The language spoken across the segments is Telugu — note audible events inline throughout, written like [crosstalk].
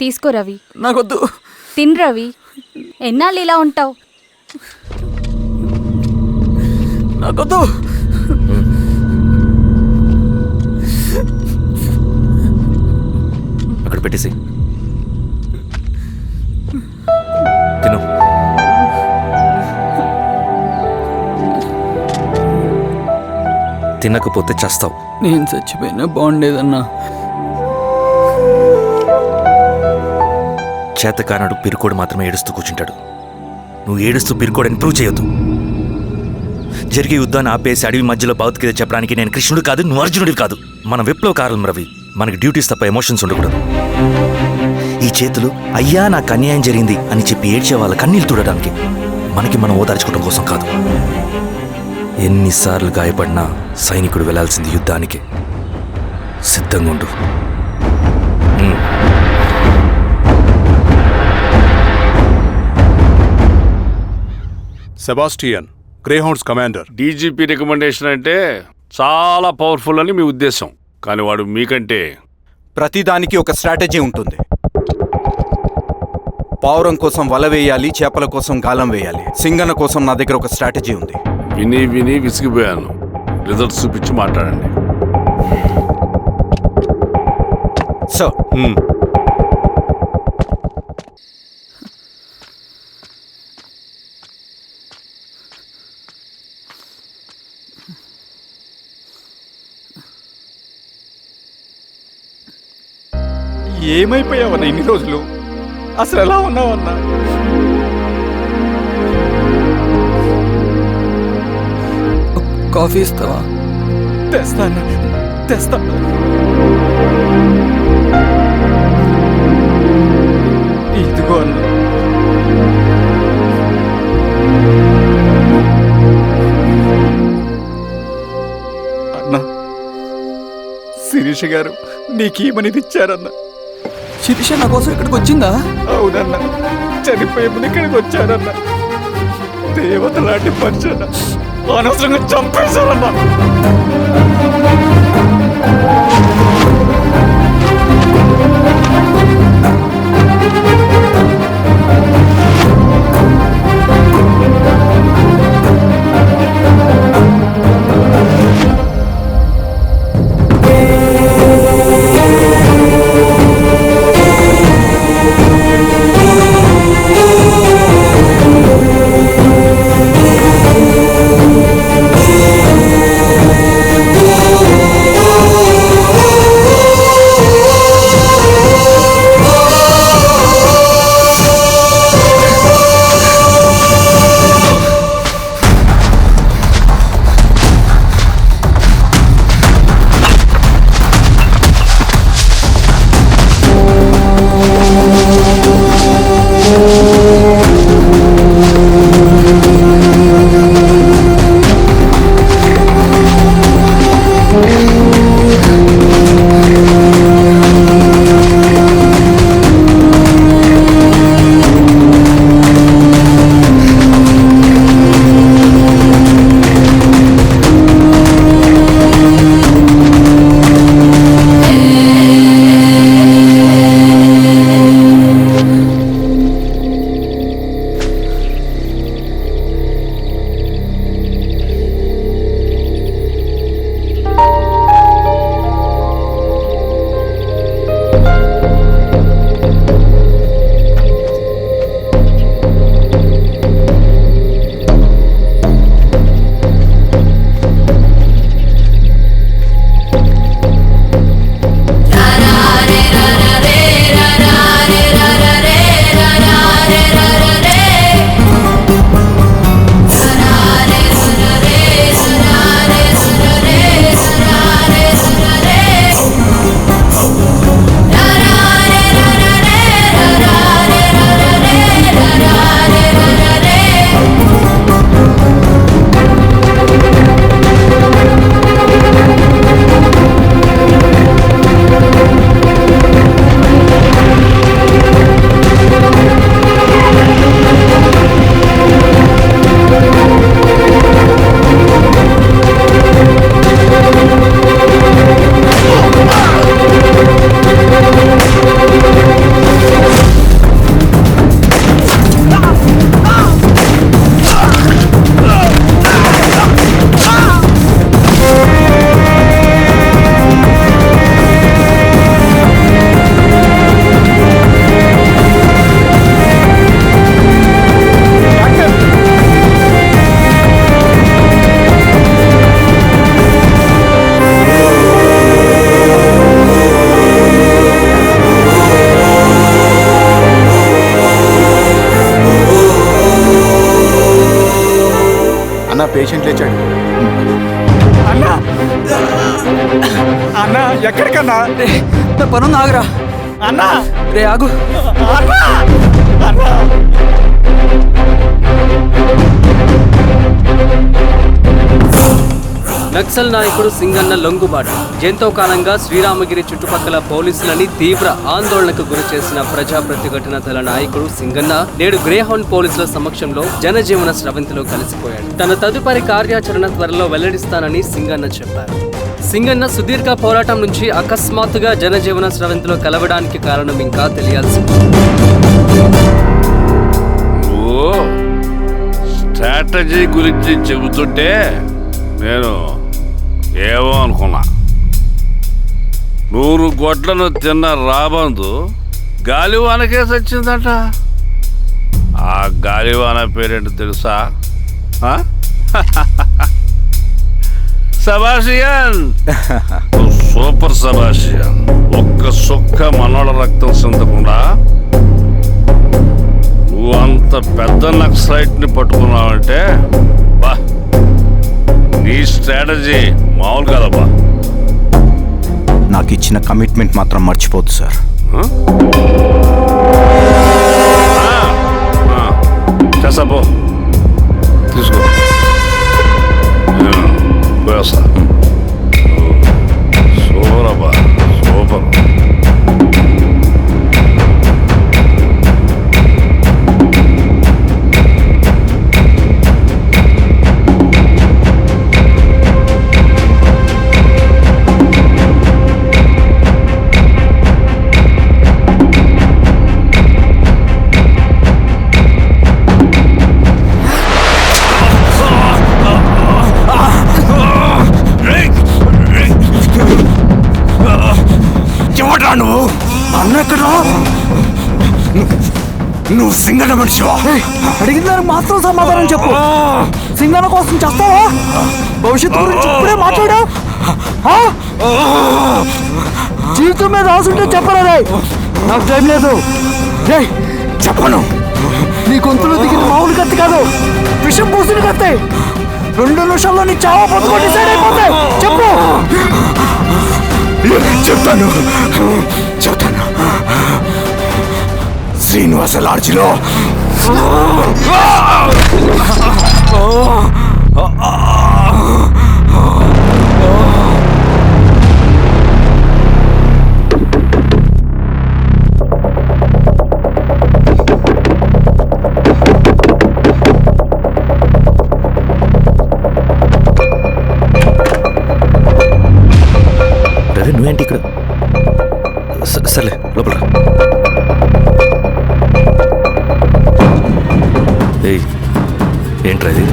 తీసుకో రవి. నాకొద్దు. తిన్ రవి. ఎన్నాళ్ళు ఇలా ఉంటావు? నాకొద్దు. అక్కడ పెట్టేసి. తిను. తినకపోతే చస్తావు. నేను చచ్చిపోయినా బాగుండేదన్నా. చేతకానడు పిరుకోడు మాత్రమే ఏడుస్తూ కూర్చుంటాడు. నువ్వు ఏడుస్తూ పిరుకోడని ప్రూవ్ చేయొద్దు. జరిగే యుద్ధాన్ని ఆపేసి అడవి మధ్యలో భౌతికత చెప్పడానికి నేను కృష్ణుడు కాదు నువ్వు అర్జునుడివి కాదు. మన విప్లవకారులం రవి మనకి డ్యూటీస్ తప్ప ఎమోషన్స్ ఉండకూడదు. ఈ చేతులు అయ్యా నాకు అన్యాయం జరిగింది అని చెప్పి ఏడ్చే వాళ్ళ కన్నీళ్ళు చూడడానికి మనకి మనం ఓదార్చుకోవడం కోసం కాదు. ఎన్నిసార్లు గాయపడినా సైనికుడు వెళ్ళాల్సింది యుద్ధానికి. సిద్ధంగా ఉండు. Sebastian greyhounds commander. DGP recommendation అంటే చాలా పవర్ఫుల్ అని మీ ఉద్దేశం. కానీ వాడు మీకంటే ప్రతిదానికి ఒక స్ట్రాటజీ ఉంటుంది. పావురం కోసం వల వేయాలి చేపల కోసం గాలం వేయాలి. సింగన కోసం నా దగ్గర ఒక స్ట్రాటజీ ఉంది. విని విని విసిగిపోయాను. రిజల్ట్స్ చూపించి మాట్లాడండి. సో ఏమైపోయావన్నా ఇన్ని రోజులు? అసలు ఎలా ఉన్నావన్నా కాఫీ ఇస్తావా? తెస్తాను తెస్తాను ఇదిగో అన్న. అన్న శిరీష గారు నీకేమని ఇచ్చారన్న శిరీష నా కోసం ఇక్కడికి వచ్చిందా? అవునన్న. చనిపోయే ముందు ఇక్కడికి వచ్చానన్న. దేవత లాంటి పరిచయం అనవసరంగా చంపేశారన్నా పేషెంట్ లేచాడు. అన్నా! అన్నా ఎక్కడికన్నా? నా పనుంది ఆగురా. అన్నా! రే ఆగు. నక్సల్ నాయకుడు సింగన్న లొంగుబాటు. ఎంతో కాలంగా శ్రీరామగిరి చుట్టుపక్కల పోలీసులని తీవ్ర ఆందోళనకు గురి చేసిన ప్రజా ప్రతిఘటన దళ నాయకుడు సింగన్న నేడు గ్రేహౌండ్ పోలీసుల సమక్షంలో జనజీవన స్రవంతిలో కలిసిపోయాడు. తన తదుపరి కార్యాచరణ త్వరలో వెల్లడిస్తానని సింగన్న చెప్పారు. సింగన్న సుదీర్ఘ పోరాటం నుంచి అకస్మాత్తుగా జనజీవన స్రవంతిలో కలవడానికి కారణం ఇంకా తెలియాల్సి స్ట్రాటజీ గురించి చెబుతుంటే నేను ఏమో అనుకున్నా. నూరు గొడ్లను తిన్న రాబందు గాలివానకే సచ్చిందంట. ఆ గాలివాన పేరేంటో తెలుసా? [laughs] సబాషియన్! సూపర్ సబాషియన్. ఒక్క సుక్క మనోళ్ళ రక్తం చెందకుండా నువ్వు అంత పెద్ద నక్సైట్ని పట్టుకున్నావంటే బా నీ స్ట్రాటజీ మామూలు కాదబ్బా. నాకు ఇచ్చిన కమిట్మెంట్ మాత్రం మర్చిపోద్దు సార్. చేస్తా పో. తీసుకో. పోయేస్తా సింగన మనిషివా? అడిగిన దానికి మాత్రం సమాధానం చెప్పు. సింగన కోసం చేస్తావా? భవిష్యత్తు గురించి ఇప్పుడే మాట్లాడా. జీవితం మీద రాసుంటే చెప్పరా నాకు టైం లేదు. రే చెప్పను. నీ గొంతులో దిగిన మామూలు కత్తి కాదు. విషం పూసిన కత్తి. రెండు నిమిషాల్లో నీ చావా బతుకో డిసైడ్ అయిపోతాయి చెప్పు. చెప్తాను చెప్తాను శ్రీనివాస లాడ్జిలో ఏయ్ ఏంట్రా ఇది?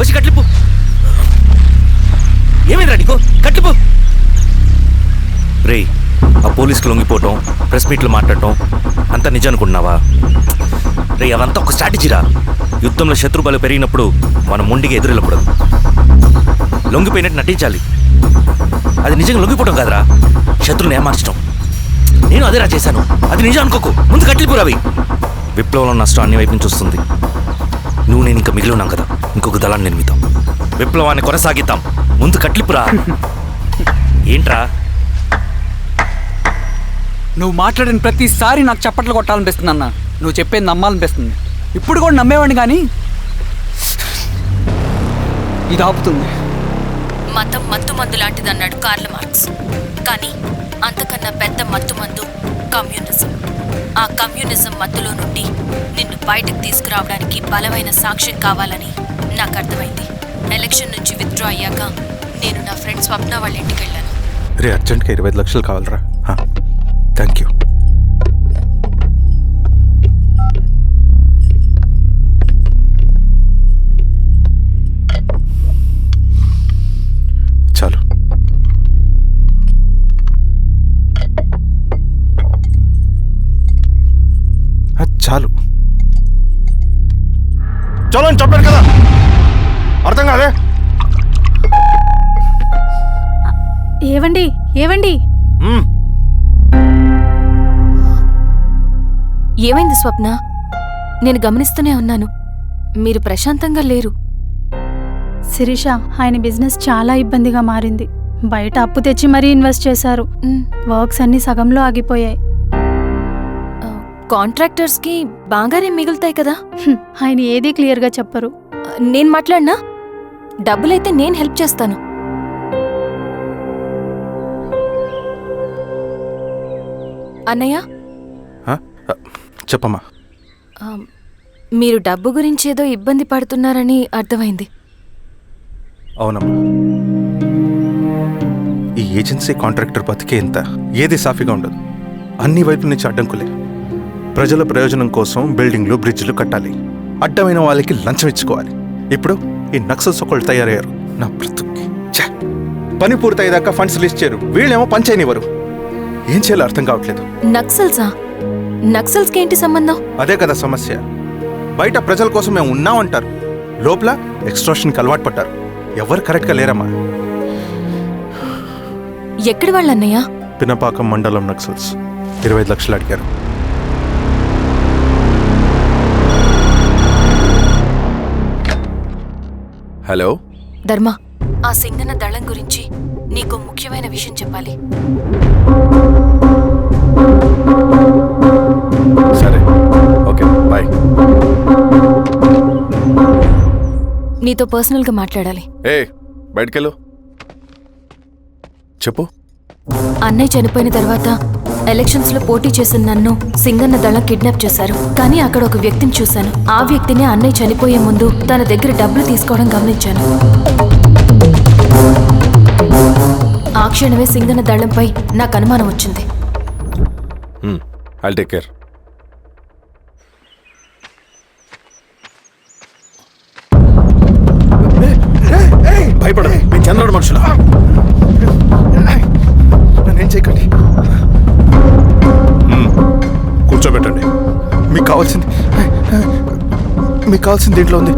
వచ్చి కట్లిపు ఏమైందిరా నీకు? కట్లిపు రే ఆ పోలీస్కి లొంగిపోవటం ప్రెస్ మీట్లు మాట్లాడటం అంతా నిజం అనుకుంటున్నావా రే అవంతా ఒక స్ట్రాటజీరా? యుద్ధంలో శత్రుబలు పెరిగినప్పుడు మనం ముండికి ఎదురెళ్ళకూడదు. లొంగిపోయినట్టు నటించాలి. అది నిజంగా లొంగిపోవడం కాదురా. శత్రుని ఏమార్చడం నేను అదేరా చేశాను. అది నిజం అనుకోకు. ముందు కట్టిలిపురావి విప్లవంలో నష్టం అన్ని వైపు నుంచి వస్తుంది. నువ్వు నేను ఇంకా మిగిలి ఉన్నాం కదా. ఇంకొక దళాన్ని నిర్మితాం విప్లవాన్ని కొనసాగిద్దాం. ముందు కట్లిపురా ఏంట్రా? నువ్వు మాట్లాడిన ప్రతిసారి నాకు చప్పట్లు కొట్టాలనిపిస్తుంది అన్న. నువ్వు చెప్పేది నమ్మాలనిపిస్తుంది. ఇప్పుడు కూడా నమ్మేవాడిని కానీ ఇది ఆపుతుంది. మతం మత్తు మందు లాంటిదన్నాడు కార్ల మార్క్స్. కానీ అంతకన్నా పెద్ద మత్తు మందు కమ్యూనిజం. ఆ కమ్యూనిజం మత్తులో నుండి నిన్ను బయటకు తీసుకురావడానికి బలమైన సాక్ష్యం కావాలని నాకు అర్థమైంది. ఎలక్షన్ నుంచి విత్డ్రా అయ్యాక నేను నా ఫ్రెండ్ స్వప్న వాళ్ళ ఇంటికి వెళ్ళాను. రే అర్జెంట్గా ఇరవై ఐదు లక్షలు కావాలరా. Thank you. చాలు. చాలు. చలో అని చెప్పాను కదా. అర్థం కాదే? ఏవండి? ఏవండి? ఏమైంది స్వప్న? నేను గమనిస్తూనే ఉన్నాను. మీరు ప్రశాంతంగా లేరు. శిరీష ఆయన బిజినెస్ చాలా ఇబ్బందిగా మారింది. బయట అప్పు తెచ్చి మరీ ఇన్వెస్ట్ చేశారు. మ్, వర్క్స్ అన్ని సగంలో ఆగిపోయాయి. కాంట్రాక్టర్స్కి బాగానే మిగులుతాయి కదా? హ్మ్, ఆయన ఏదీ క్లియర్గా చెప్పరు. నేను మాట్లాడినా? డబ్బులైతే నేను హెల్ప్ చేస్తాను. అన్నయ్య? ఆ, ఆ, చెప్పమ్మా. ఆ, మీరు డబ్బు గురించి ఏదో ఇబ్బంది పడుతున్నారని అర్థమైంది. అవునమ్మా. ఈ ఏజెన్సీ కాంట్రాక్టర్ బతికే ఇంత ఏది సాఫీగా ఉండదు. అన్ని వైపుల నుంచి అడ్డంకులే. ప్రజల ప్రయోజనం కోసం బిల్డింగ్లు బ్రిడ్జ్లు కట్టాలి. అడ్డమైన వాళ్ళకి లంచం ఇచ్చుకోవాలి. ఇప్పుడు ఈ నక్సల్స్ ఒకళ్ళు తయారయ్యారు. నా బ్రతుక్కి! పని పూర్తయ్యేదాకా ఫండ్స్ లిస్ట్ చేయరు. వీళ్ళేమో పంచాయనివ్వరు ఏం చేయాలో అర్థం కావట్లేదు. నక్సల్సా? నక్సల్స్కి ఏంటి సంబంధం? అదే కదా సమస్య. బయట ప్రజల కోసం మేము ఉన్నామంటారు. లోపల ఎక్స్ట్రాషన్కి అలవాటు పడ్డారు. ఎవరు కరెక్ట్గా లేరమ్మా? ఎక్కడి వాళ్ళన్నయ్య? పినపాకం మండలం నక్సల్స్. ఇరవై లక్షలు అడిగారు. హలో? ధర్మ ఆ సింగన దళం గురించి నీకు ముఖ్యమైన విషయం చెప్పాలి. సరే. Okay bye. నీతో పర్సనల్గా మాట్లాడాలి. ఏ బయటకెళ్ళు. చెప్పు. అన్నయ్య చనిపోయిన తర్వాత ఎలక్షన్స్లో పోటీ చేసిన నన్ను సింగన్న దళం కిడ్నాప్ చేశారు. కానీ అక్కడ ఒక వ్యక్తిని చూశాను. ఆ వ్యక్తిని అన్నయ్య చనిపోయే ముందు తన దగ్గర డబ్బులు తీసుకోవడం గమనించాను. ఆ క్షణమే సింగన్న దళంపై నాకు అనుమానం వచ్చింది. ఐల్ టేక్ కేర్ భయపడదు మీ చంద్రుడు మనుషులు. నన్నేం చేయకండి. మీకు కావాల్సింది. మీకు కావాల్సింది దీంట్లో ఉంది.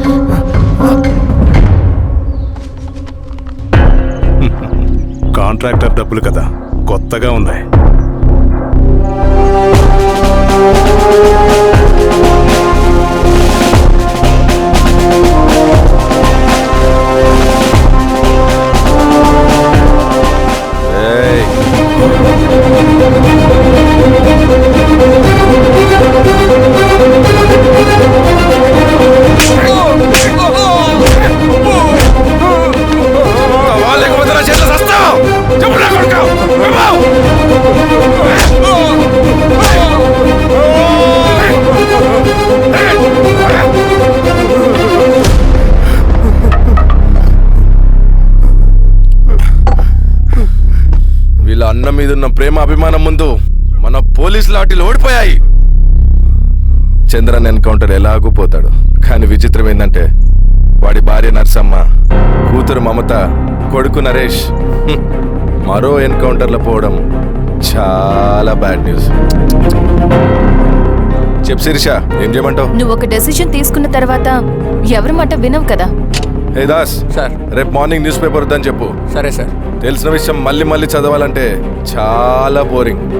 కాంట్రాక్టర్ డబ్బులు కదా కొత్తగా ఉన్నాయి. వీళ్ళ పోలీస్ లాఠీలు ఓడిపోయాయి. చంద్రన్ ఎన్కౌంటర్ ఎలాగూ పోతాడు. కానీ విచిత్రం ఏంటంటే వాడి భార్య నర్సమ్మ కూతురు మమత కొడుకు నరేష్ మరో ఎన్కౌంటర్లో పోవడం చాలా బ్యాడ్ న్యూస్. చెప్పు శిరీష ఏం చేయమంటావు? నువ్వు ఒక డెసిషన్ తీసుకున్న తర్వాత ఎవరి మాట వినవు కదా? Hey Das sir. రేపు మార్నింగ్ న్యూస్ పేపర్ వద్దని చెప్పు. సరే సార్. తెలిసిన విషయం మళ్ళీ మళ్ళీ చదవాలంటే చాలా బోరింగ్.